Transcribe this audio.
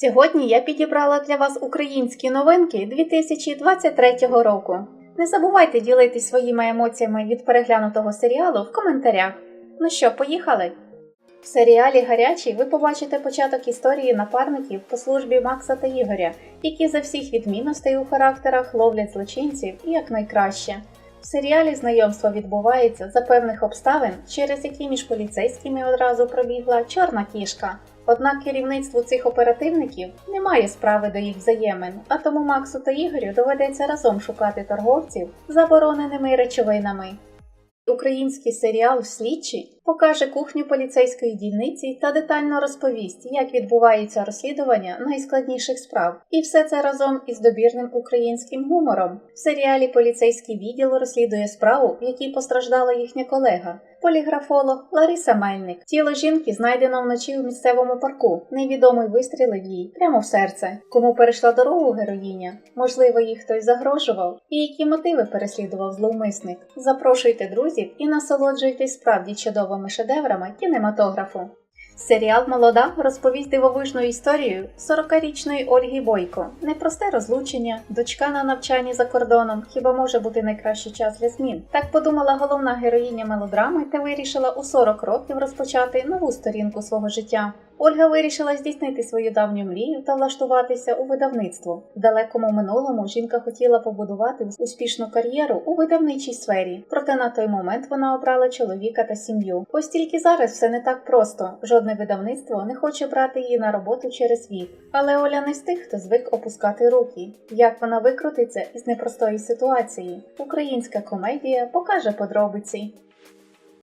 Сьогодні я підібрала для вас українські новинки 2023 року. Не забувайте ділитись своїми емоціями від переглянутого серіалу в коментарях. Ну що, поїхали? В серіалі Гарячий ви побачите початок історії напарників по службі Макса та Ігоря, які за всіх відмінностей у характерах ловлять злочинців і якнайкраще. В серіалі знайомство відбувається за певних обставин, через які між поліцейськими одразу пробігла чорна кішка. Однак керівництву цих оперативників немає справи до їх взаємин, а тому Максу та Ігорю доведеться разом шукати торговців забороненими речовинами. Український серіал Слідчі покаже кухню поліцейської дільниці та детально розповість, як відбувається розслідування найскладніших справ, і все це разом із добірним українським гумором. В серіалі поліцейський відділ розслідує справу, в якій постраждала їхня колега, поліграфолог Лариса Мельник. Тіло жінки знайдено вночі у місцевому парку. Невідомий вистрілив їй прямо в серце. Кому перейшла дорогу героїня? Можливо, їй хтось загрожував, і які мотиви переслідував зловмисник. Запрошуйте друзів і насолоджуйтесь справді чудовими шедеврами кінематографу. Серіал Молода розповість дивовижну історію 40-річної Ольги Бойко. Непросте розлучення, дочка на навчанні за кордоном. Хіба може бути найкращий час для змін? Так подумала головна героїня мелодрами та вирішила у 40 років розпочати нову сторінку свого життя. Ольга вирішила здійснити свою давню мрію та влаштуватися у видавництво. В далекому минулому жінка хотіла побудувати успішну кар'єру у видавничій сфері, проте на той момент вона обрала чоловіка та сім'ю. Ось тільки зараз все не так просто. Жодне видавництво не хоче брати її на роботу через вік. Але Оля не з тих, хто звик опускати руки. Як вона викрутиться із непростої ситуації? Українська комедія покаже подробиці.